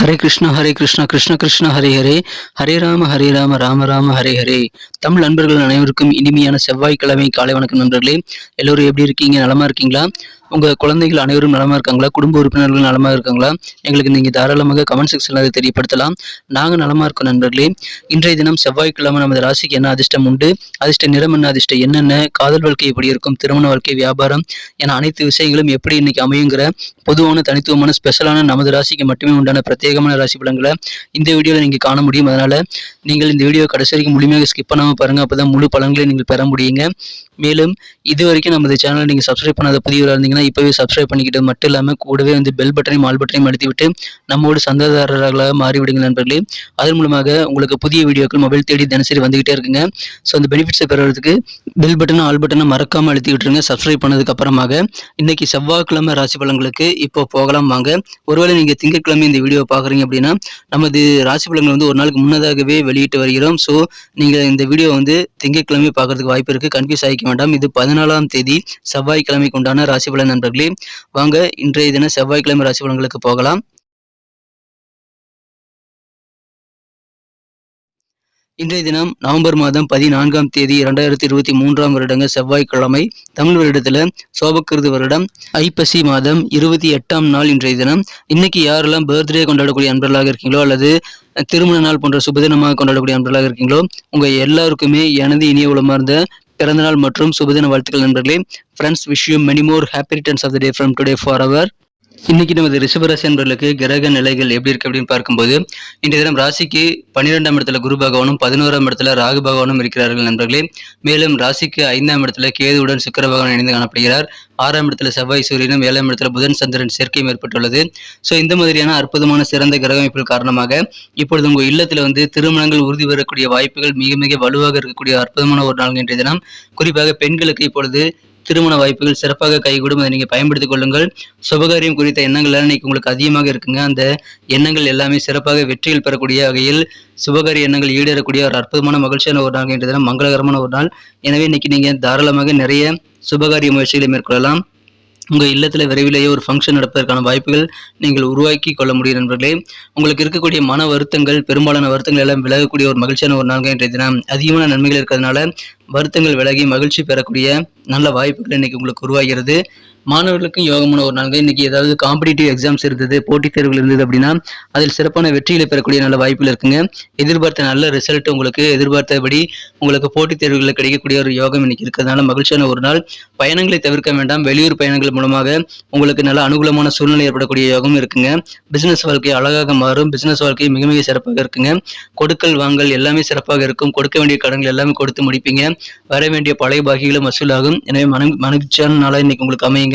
ஹரே கிருஷ்ணா ஹரே கிருஷ்ணா கிருஷ்ண கிருஷ்ண ஹரே ஹரே. ஹரே ராம ஹரே ராம ராம ராம ஹரே ஹரே. தமிழ் நண்பர்கள் அனைவருக்கும் இனிமையான செவ்வாய்க்கிழமை காலை வணக்கம் நண்பர்களே. எல்லோரும் எப்படி இருக்கீங்க? நலமா இருக்கீங்களா? உங்க குழந்தைகள் அனைவரும் நலமா இருக்காங்களா? குடும்ப உறுப்பினர்கள் நலமா இருக்காங்களா? எங்களுக்கு நீங்க தாராளமாக கமெண்ட் செக்ஷன்ல அதை தெரியப்படுத்தலாம். நாங்க நலமா இருக்கோம் நண்பர்களே. இன்றைய தினம் செவ்வாய்க்கிழமை நமது ராசிக்கு என்ன அதிர்ஷ்டம் உண்டு? அதிர்ஷ்ட நிறம் என்ன? அதிர்ஷ்டம் என்னென்ன காதல் வாழ்க்கை எப்படி இருக்கும்? திருமண வாழ்க்கை வியாபாரம்? என அனைத்து விஷயங்களும் எப்படி இன்னைக்கு அமையுங்கிற பொதுவான தனித்துவமான ஸ்பெஷலான நமது ராசிக்கு மட்டுமே உண்டான பிரத்யேகமான ராசி பலன்களை இந்த வீடியோவில் நீங்கள் காண முடியும். அதனால நீங்கள் இந்த வீடியோ கடைசி வரைக்கும் முழுமையாக ஸ்கிப் பண்ணாமல் பாருங்க. அப்பதான் முழு பலன்களை நீங்கள் பெற முடியுங்க. மேலும் இது வரைக்கும் நமது சேனலை நீங்கள் சப்ஸ்கிரைப் பண்ணாத புதியவராக இருந்தீங்கன்னா இப்போவே சப்ஸ்கிரைப் பண்ணிக்கிட்டு மட்டும் இல்லாமல் கூடவே வந்து பெல் பட்டனையும் ஆல் பட்டனையும் அழுத்திவிட்டு நம்மோடு சந்தாதாரர்களாக மாறிவிடுங்க நண்பர்களே. அதன் மூலமாக உங்களுக்கு புதிய வீடியோக்கள் மொபைல் தேடி தினசரி வந்துகிட்டே இருக்குங்க. ஸோ அந்த பெனிஃபிட்ஸை பெறுறதுக்கு பெல் பட்டனை ஆல் பட்டனை மறக்காமல் அழுத்தி விட்டுருங்க சப்ஸ்கிரைப் பண்ணதுக்கு அப்புறமாக இன்னைக்கு செவ்வாய்க்கிழமை ராசி பலன்களுக்கு இப்போ போகலாம் வாங்க. ஒருவேளை நீங்கள் திங்கட்கிழமை இந்த வீடியோ பார்க்குறீங்க அப்படின்னா நமது ராசி பலன்கள் வந்து ஒரு நாளுக்கு முன்னதாகவே வெளியிட்டு வருகிறோம். ஸோ நீங்கள் இந்த வீடியோ வந்து திங்கட்கிழமை பார்க்குறதுக்கு வாய்ப்பு இருக்குது கன்ஃபியூஸ் ஆகிக்க வேண்டாம். இது பதினாலாம் தேதி செவ்வாய்க்கிழமைக்கு உண்டான ராசி பலன் நண்பர்களே. வாங்க இன்றைய தினம் செவ்வாய்க்கிழமை ராசி பலன்களுக்கு போகலாம். இன்றைய தினம் நவம்பர் மாதம் பதினான்காம் தேதி இரண்டாயிரத்தி இருபத்தி மூன்றாம் வருடங்க செவ்வாய்க்கிழமை தமிழ் வருடத்துல சோபக்கிருது வருடம். ஐப்பசி மாதம் இருபத்தி எட்டாம் நாள் இன்றைய தினம். இன்னைக்கு யாரெல்லாம் பர்த்டே கொண்டாடக்கூடிய அன்பர்களாக இருக்கீங்களோ அல்லது திருமண நாள் போன்ற சுபதினமாக கொண்டாடக்கூடிய அன்பர்களாக இருக்கீங்களோ உங்க எல்லாருக்குமே எனது இனிய உளமார்ந்த பிறந்தநாள் மற்றும் சுபதின வாழ்த்துக்கள் நண்பர்களே. Friends wish you many more happy returns of the day from today for our இன்னைக்கு நமது ரிஷபராசி அன்பர்களுக்கு கிரக நிலைகள் எப்படி இருக்கு அப்படின்னு பார்க்கும்போது இன்றைய தினம் ராசிக்கு பன்னிரெண்டாம் இடத்துல குரு பகவானும் பதினோராம் இடத்துல ராகு பகவானும் இருக்கிறார்கள் நண்பர்களே. மேலும் ராசிக்கு ஐந்தாம் இடத்துல கேதுவுடன் சுக்கர பகவான் இணைந்து காணப்படுகிறார். ஆறாம் இடத்துல செவ்வாய் சூரியனும் ஏழாம் இடத்துல புதன் சந்திரன் சேர்க்கையும் ஏற்பட்டுள்ளது. ஸோ இந்த மாதிரியான அற்புதமான சிறந்த கிரக அமைப்புகள் காரணமாக இப்பொழுது உங்கள் இல்லத்தில் வந்து திருமணங்கள் உறுதி பெறக்கூடிய வாய்ப்புகள் மிக மிக வலுவாக இருக்கக்கூடிய அற்புதமான ஒரு நாள் இன்றைய தினம். குறிப்பாக பெண்களுக்கு இப்பொழுது திருமண வாய்ப்புகள் சிறப்பாக கைகூடும். அதை நீங்கள் பயன்படுத்திக் கொள்ளுங்கள். சுபகாரியம் குறித்த எண்ணங்கள் எல்லாம் இன்னைக்கு உங்களுக்கு அதிகமாக இருக்குங்க. அந்த எண்ணங்கள் எல்லாமே சிறப்பாக வெற்றியில் பெறக்கூடிய வகையில் சுபகாரி எண்ணங்கள் ஈடேறக்கூடிய ஒரு அற்புதமான மகிழ்ச்சியான ஒரு நாள் என்ற தினம் மங்களகரமான ஒரு நாள். எனவே இன்னைக்கு நீங்கள் தாராளமாக நிறைய சுபகாரிய முயற்சிகளை மேற்கொள்ளலாம். உங்கள் இல்லத்தில் விரைவிலேயே ஒரு ஃபங்க்ஷன் நடப்பதற்கான வாய்ப்புகள் நீங்கள் உருவாக்கி கொள்ள முடியும் நண்பர்களே. உங்களுக்கு இருக்கக்கூடிய மன வருத்தங்கள் பெரும்பாலான வருத்தங்கள் எல்லாம் விலகக்கூடிய ஒரு மகிழ்ச்சியான ஒரு நாள் இன்றைய தினம். அதிகமான நன்மைகள் இருக்கிறதுனால வருத்தங்கள் விலகி மகிழ்ச்சி பெறக்கூடிய நல்ல வாய்ப்புகள் இன்னைக்கு உங்களுக்கு உருவாகிறது. மாணவர்களுக்கும் யோகமான ஒரு நாள் இன்னைக்கு ஏதாவது காம்படிட்டிவ் எக்ஸாம்ஸ் இருந்தது போட்டித் தேர்வுகள் இருந்தது அப்படின்னா அதில் சிறப்பான வெற்றிகளை பெறக்கூடிய நல்ல வாய்ப்புகள் இருக்குங்க. எதிர்பார்த்த நல்ல ரிசல்ட் உங்களுக்கு எதிர்பார்த்தபடி உங்களுக்கு போட்டித் தேர்வுகளில் கிடைக்கக்கூடிய ஒரு யோகம் இன்னைக்கு இருக்கிறதுனால மகிழ்ச்சியான ஒரு நாள். பயணங்களை தவிர்க்க வேண்டாம். வெளியூர் பயணங்கள் மூலமாக உங்களுக்கு நல்ல அனுகூலமான சூழ்நிலை ஏற்படக்கூடிய யோகம் இருக்குங்க. பிசினஸ் வாழ்க்கை அழகாக மாறும். பிசினஸ் வாழ்க்கை மிக மிக சிறப்பாக இருக்குங்க. கொடுக்கல் வாங்கல் எல்லாமே சிறப்பாக இருக்கும். கொடுக்க வேண்டிய கடன்கள் எல்லாமே கொடுத்து முடிப்பீங்க. வர வேண்டிய பழைய பாகிகளும் வசூலாகும். எனவே மன மகிழ்ச்சியான நாளாக இன்னைக்கு உங்களுக்கு அமையுங்க.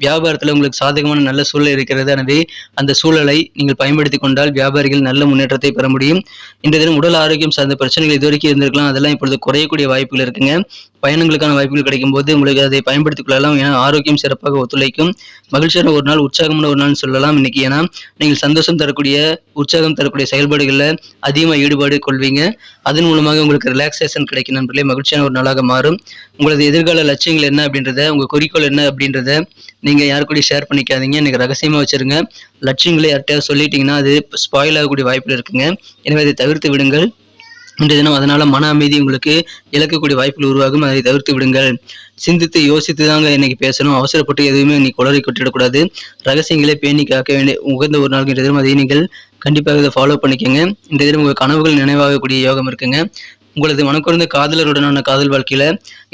வியாபாரத்தில் உங்களுக்கு சாதகமான நல்ல சூழல் இருக்கிறது. எனவே அந்த சூழலை நீங்கள் பயன்படுத்தி கொண்டால் வியாபாரிகள் நல்ல முன்னேற்றத்தை பெற முடியும். இன்றைய தினம் உடல் ஆரோக்கியம் சார்ந்த பிரச்சனைகள் இதுவரைக்கும் இருந்திருக்கலாம். அதெல்லாம் இப்பொழுது குறையக்கூடிய வாய்ப்புகள் இருக்குங்க. பயணங்களுக்கான வாய்ப்புகள் கிடைக்கும் போது உங்களுக்கு அதை பயன்படுத்திக் கொள்ளலாம். ஏன்னா ஆரோக்கியம் சிறப்பாக ஒத்துழைக்கும். மகிழ்ச்சியான ஒரு நாள் உற்சாகமான ஒரு நாள் சொல்லலாம் இன்னைக்கு. ஏன்னா நீங்கள் சந்தோஷம் தரக்கூடிய உற்சாகம் தரக்கூடிய செயல்பாடுகளில் அதிகமாக ஈடுபாடு கொள்வீங்க. அதன் மூலமாக உங்களுக்கு ரிலாக்ஸேஷன் கிடைக்கும் நண்பர்களே. மகிழ்ச்சியான ஒரு நாளாக மாறும். உங்களது எதிர்கால லட்சியங்கள் என்ன அப்படின்றத உங்கள் குறிக்கோள் என்ன அப்படின்றத நீங்கள் யாரு கூட ஷேர் பண்ணிக்காதீங்க. எனக்கு ரகசியமாக வச்சிருங்க. லட்சியங்களை யார்கிட்டயாவது சொல்லிட்டீங்கன்னா அது ஸ்பாயில் ஆகக்கூடிய வாய்ப்பில் இருக்குங்க. எனவே அதை தவிர்த்து விடுங்கள். இன்றைய தினம் அதனால் மன அமைதி உங்களுக்கு இழக்கக்கூடிய வாய்ப்புகள் உருவாகும். அதை தவிர்த்து விடுங்கள். சிந்தித்து யோசித்து தாங்க இன்னைக்கு பேசணும். அவசரப்பட்டு எதுவுமே இன்னைக்கு குளறி கொட்டிடக்கூடாது. ரகசியங்களை பேணி காக்க வேண்டிய உகந்த ஒரு நாள் இன்றைய தினம். அதை நீங்கள் கண்டிப்பாக இதை ஃபாலோ பண்ணிக்கோங்க. இன்றைய தினம் உங்கள் கனவுகள் நினைவாகக்கூடிய யோகம் இருக்குங்க. உங்களது மனக்குறந்த காதலருடனான காதல் வாழ்க்கையில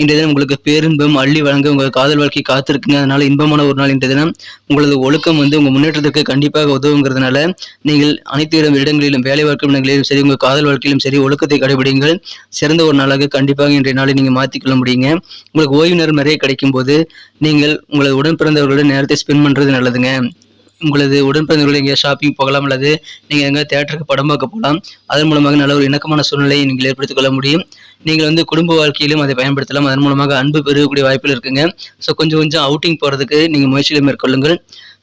இன்றைய தினம் உங்களுக்கு பேரின்பம் அள்ளி வழங்க உங்கள் காதல் வாழ்க்கை காத்திருக்குங்க. அதனால இன்பமான ஒரு நாள் இன்றைய தினம். உங்களது ஒழுக்கம் வந்து உங்க முன்னேற்றத்துக்கு கண்டிப்பாக உதவுங்கிறதுனால நீங்கள் அனைத்து இடம் இடங்களிலும் வேலை வாழ்க்கை இடங்களிலும் சரி உங்கள் காதல் வாழ்க்கையிலும் சரி ஒழுக்கத்தை கடைபிடிங்கள். சிறந்த ஒரு நாளாக கண்டிப்பாக இன்றைய நாளை நீங்க மாற்றிக்கொள்ள முடியுங்க. உங்களுக்கு ஓய்வு நேரம் நிறைய கிடைக்கும் போது நீங்கள் உங்களது உடன் பிறந்தவர்களுடன் நேரத்தை ஸ்பெண்ட் பண்றது நல்லதுங்க. உங்களது உடன்பிறந்தவர்கள் எங்கேயா ஷாப்பிங் போகலாம் அல்லது நீங்கள் எங்கே தேட்டருக்கு படம் பார்க்க போகலாம். அதன் மூலமாக நல்ல ஒரு இணக்கமான சூழ்நிலையை நீங்கள் ஏற்படுத்திக் கொள்ள முடியும். நீங்கள் வந்து குடும்ப வாழ்க்கையிலும் அதை பயன்படுத்தலாம். அதன் மூலமாக அன்பு பெருகக்கூடிய வாய்ப்புகள் இருக்குங்க. ஸோ கொஞ்சம் கொஞ்சம் அவுட்டிங் போகிறதுக்கு நீங்கள் முயற்சிகளை மேற்கொள்ளுங்கள்.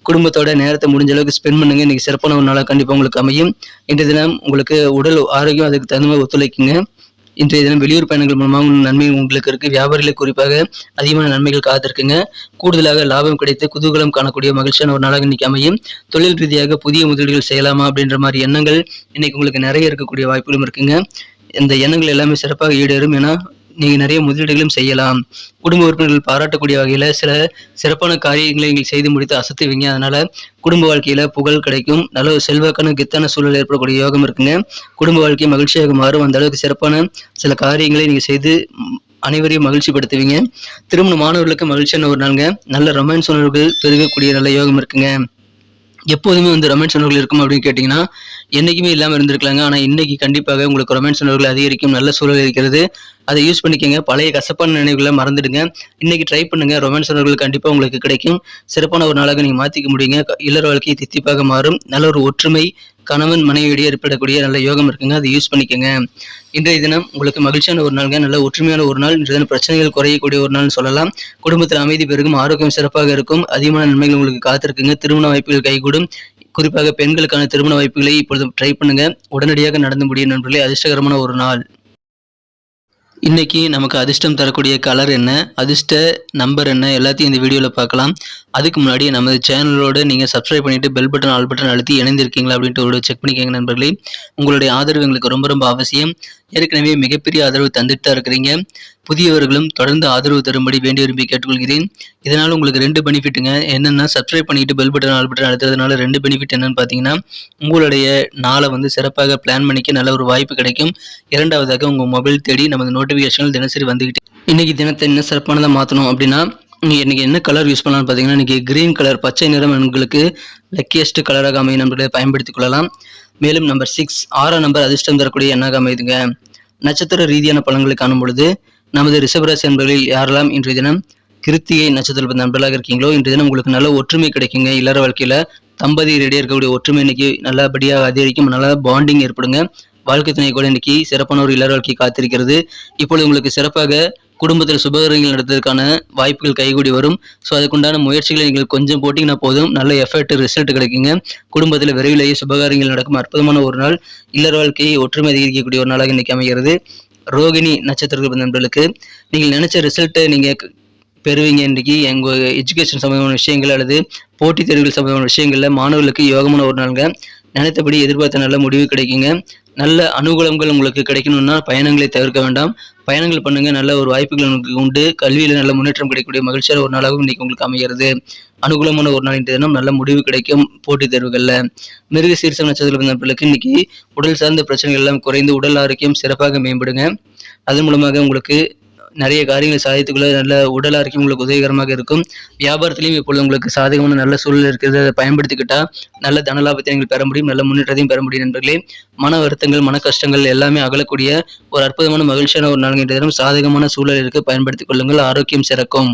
குடும்பத்தோட நேரத்தை முடிஞ்ச அளவுக்கு ஸ்பெண்ட் பண்ணுங்க. இன்னைக்கு சிறப்பான ஒரு நாளாக கண்டிப்பாக உங்களுக்கு அமையும். இன்றைய தினம் உங்களுக்கு உடல் ஆரோக்கியம் அதுக்கு தகுந்த மாதிரி ஒத்துழைக்குங்க. இன்றைய தினம் வெளியூர் பயணங்கள் மூலமாக நன்மை உங்களுக்கு இருக்கு. வியாபாரிகளுக்கு குறிப்பாக அதிகமான நன்மைகள் காத்திருக்குங்க. கூடுதலாக லாபம் கிடைத்து குதூகலம் காணக்கூடிய மகிழ்ச்சியான ஒரு நாளாக இன்னைக்கு அமையும். தொழில் ரீதியாக புதிய முதலீடுகள் செய்யலாமா அப்படின்ற மாதிரி எண்ணங்கள் இன்னைக்கு உங்களுக்கு நிறைய இருக்கக்கூடிய வாய்ப்புகளும் இருக்குங்க. இந்த எண்ணங்கள் எல்லாமே சிறப்பாக ஈடேறும். ஏன்னா நீங்கள் நிறைய முதலீடுகளும் செய்யலாம். குடும்ப உறுப்பினர்கள் பாராட்டக்கூடிய வகையில் சில சிறப்பான காரியங்களை நீங்கள் செய்து முடித்து அசத்துவீங்க. அதனால் குடும்ப வாழ்க்கையில் புகழ் கிடைக்கும். நல்ல ஒரு செல்வாக்கான கெத்தான சூழல் ஏற்படக்கூடிய யோகம் இருக்குங்க. குடும்ப வாழ்க்கை மகிழ்ச்சியாக மாறும். அந்த அளவுக்கு சிறப்பான சில காரியங்களை நீங்கள் செய்து அனைவரையும் மகிழ்ச்சிப்படுத்துவீங்க. திருமண மாணவர்களுக்கு மகிழ்ச்சியான ஒரு நாளுங்க. நல்ல ரொமான்ஸ் உணர்வுகள் பெருகக்கூடிய நல்ல யோகம் இருக்குங்க. எப்போதுமே வந்து ரொமான்ஸ் உணர்வுகள் இருக்கும் அப்படின்னு கேட்டிங்கன்னா என்றைக்குமே இல்லாமல் இருந்திருக்கலாங்க. ஆனால் இன்னைக்கு கண்டிப்பாக உங்களுக்கு ரொமான்ஸ் உணர்வுகள் அதிகரிக்கும் நல்ல சூழல் இருக்கிறது. அதை யூஸ் பண்ணிக்கோங்க. பழைய கசப்பான நினைவுகளை மறந்துடுங்க. இன்னைக்கு ட்ரை பண்ணுங்க. ரொமான்ஸ் உணர்வுகள் கண்டிப்பாக உங்களுக்கு கிடைக்கும். சிறப்பான ஒரு நாளாக நீங்கள் மாற்றிக்க முடியுங்க. இல்லற வாழ்க்கையை தித்திப்பாக மாறும். நல்ல ஒரு ஒற்றுமை கணவன் மனைவியிடையே ஏற்படக்கூடிய நல்ல யோகம் இருக்குங்க. அதை யூஸ் பண்ணிக்கோங்க. இன்றைய தினம் உங்களுக்கு மகிழ்ச்சியான ஒரு நாள்ங்க. நல்ல ஒற்றுமையான ஒரு நாள். இன்றைய தினம் பிரச்சனைகள் குறையக்கூடிய ஒரு நாள்னு சொல்லலாம். குடும்பத்தில் அமைதி பெருகும். ஆரோக்கியம் சிறப்பாக இருக்கும். அதிகமான நன்மைகள் உங்களுக்கு காத்திருக்குங்க. திருமண வாய்ப்புகள் கைகூடும். குறிப்பாக பெண்களுக்கான திருமண வாய்ப்புகளை இப்பொழுது ட்ரை பண்ணுங்க. உடனடியாக நடந்து முடியும் நண்பர்களே அதிர்ஷ்டகரமான ஒரு நாள். இன்னைக்கு நமக்கு அதிர்ஷ்டம் தரக்கூடிய கலர் என்ன? அதிர்ஷ்ட நம்பர் என்ன? எல்லாத்தையும் இந்த வீடியோவில் பார்க்கலாம். அதுக்கு முன்னாடி நமது சேனலோடு நீங்கள் சப்ஸ்கிரைப் பண்ணிட்டு பெல் பட்டன் ஆல் பட்டன் அழுத்தி இணைந்திருக்கீங்களா அப்படின்ட்டு ஒரு செக் பண்ணிக்கோங்க நண்பர்களே. உங்களுடைய ஆதரவு எங்களுக்கு ரொம்ப ரொம்ப அவசியம். ஏற்கனவே மிகப்பெரிய ஆதரவு தந்துட்டு தான் இருக்கிறீங்க. புதியவர்களும் தொடர்ந்து ஆதரவு தரும்படி வேண்டி விரும்பி கேட்டுக்கொள்கிறேன். இதனால் உங்களுக்கு ரெண்டு பெனிஃபிட்டுங்க. என்னென்னா சப்ஸ்கிரைப் பண்ணிட்டு பெல் பட்டன் ஆல் பட்டன் அழுத்துறதுனால ரெண்டு பெனிஃபிட் என்னன்னு பார்த்தீங்கன்னா உங்களுடைய நாளை வந்து சிறப்பாக பிளான் பண்ணிக்க நல்ல ஒரு வாய்ப்பு கிடைக்கும். இரண்டாவதாக உங்கள் மொபைல் தேடி நமது நோட்டிஃபிகேஷன்கள் தினசரி வந்துக்கிட்டு இன்னைக்கு தினத்தை என்ன சிறப்பானதாக மாற்றணும் அப்படின்னா நீங்கள் இன்றைக்கி என்ன கலர் யூஸ் பண்ணலாம்னு பார்த்தீங்கன்னா இன்றைக்கி க்ரீன் கலர் பச்சை நிறம் உங்களுக்கு லக்கியஸ்ட் கலராக அமையும் நம்பர்களை பயன்படுத்திக் கொள்ளலாம். மேலும் நம்பர் சிக்ஸ் ஆறாம் நம்பர் அதிர்ஷ்டம் தரக்கூடிய எண்ணாக அமைதுங்க. நட்சத்திர ரீதியான பழங்களை காணும் பொழுது நமது ரிஷபராசி நண்பர்களில் யாரெல்லாம் இன்றைய தினம் கிருத்திகை நட்சத்திர நண்பர்களாக இருக்கீங்களோ இன்றைய தினம் உங்களுக்கு நல்ல ஒற்றுமை கிடைக்குங்க. இல்லற வாழ்க்கையில் ரெடியாக இருக்கக்கூடிய ஒற்றுமை இன்னைக்கு நல்லபடியாக அதிகரிக்கும். நல்ல பாண்டிங் ஏற்படுங்க. வாழ்க்கை துணை கூட இன்னைக்கு சிறப்பான ஒரு இல்லற வாழ்க்கை காத்திருக்கிறது. இப்பொழுது உங்களுக்கு சிறப்பாக குடும்பத்தில் சுபகரங்கள் நடத்துவதற்கான வாய்ப்புகள் கைகூடி வரும். ஸோ அதுக்குண்டான முயற்சிகளை நீங்கள் கொஞ்சம் போட்டிங்கன்னா போதும். நல்ல எஃபர்ட் ரிசல்ட் கிடைக்குங்க. குடும்பத்தில் விரைவிலேயே சுபகாரியங்கள் நடக்கும். அற்புதமான ஒரு நாள். இல்லற வாழ்க்கையை ஒற்றுமை அதிகரிக்கக்கூடிய ஒரு நாளாக இன்னைக்கு அமைகிறது. ரோகிணி நட்சத்திர நண்பர்களுக்கு நீங்கள் நினைச்ச ரிசல்ட்டை நீங்கள் பெறுவீங்க இன்றைக்கு. எங்கள் எஜுகேஷன் சம்பந்தமான விஷயங்கள் அல்லது போட்டித் தேர்வுகள் சம்பந்தமான விஷயங்களில் மாணவர்களுக்கு யோகமான ஒரு நாளுங்க. நினைத்தபடி எதிர்பார்த்த நல்ல முடிவு கிடைக்குங்க. நல்ல அனுகூலங்கள் உங்களுக்கு கிடைக்கணும்னா பயணங்களை தவிர்க்க வேண்டாம். பயணங்கள் பண்ணுங்க நல்ல ஒரு வாய்ப்புகள் உங்களுக்கு உண்டு. கல்வியில் நல்ல முன்னேற்றம் கிடைக்கக்கூடிய மகிழ்ச்சியான ஒரு நாளாகவும் இன்னைக்கு உங்களுக்கு அமைகிறது. அனுகூலமான ஒரு நாள் இன்றைய தினம் நல்ல முடிவு கிடைக்கும் போட்டித் தேர்வுகளில். மிருக சீர்சம் நட்சத்திரம் நண்பர்களுக்கு இன்னைக்கு உடல் சார்ந்த பிரச்சனைகள் எல்லாம் குறைந்து உடல் ஆரோக்கியம் சிறப்பாக மேம்படுங்க. அதன் மூலமாக உங்களுக்கு நிறைய காரியங்களை சாதித்துக்குள்ள நல்ல உடல் ஆரோக்கியம் உங்களுக்கு உதவிகரமாக இருக்கும். வியாபாரத்திலையும் இப்பொழுது உங்களுக்கு சாதகமான நல்ல சூழல் இருக்கிறது. அதை பயன்படுத்திக்கிட்டா நல்ல தனலாபத்தை நீங்கள் பெற முடியும் நல்ல முன்னேற்றத்தையும் பெற முடியும் நண்பர்களே. மன வருத்தங்கள் மன கஷ்டங்கள் எல்லாமே அகலக்கூடிய ஒரு அற்புதமான மகிழ்ச்சியான ஒரு நான்கு தினம் சாதகமான சூழல் இருக்க பயன்படுத்திக் கொள்ளுங்கள். ஆரோக்கியம் சிறக்கும்.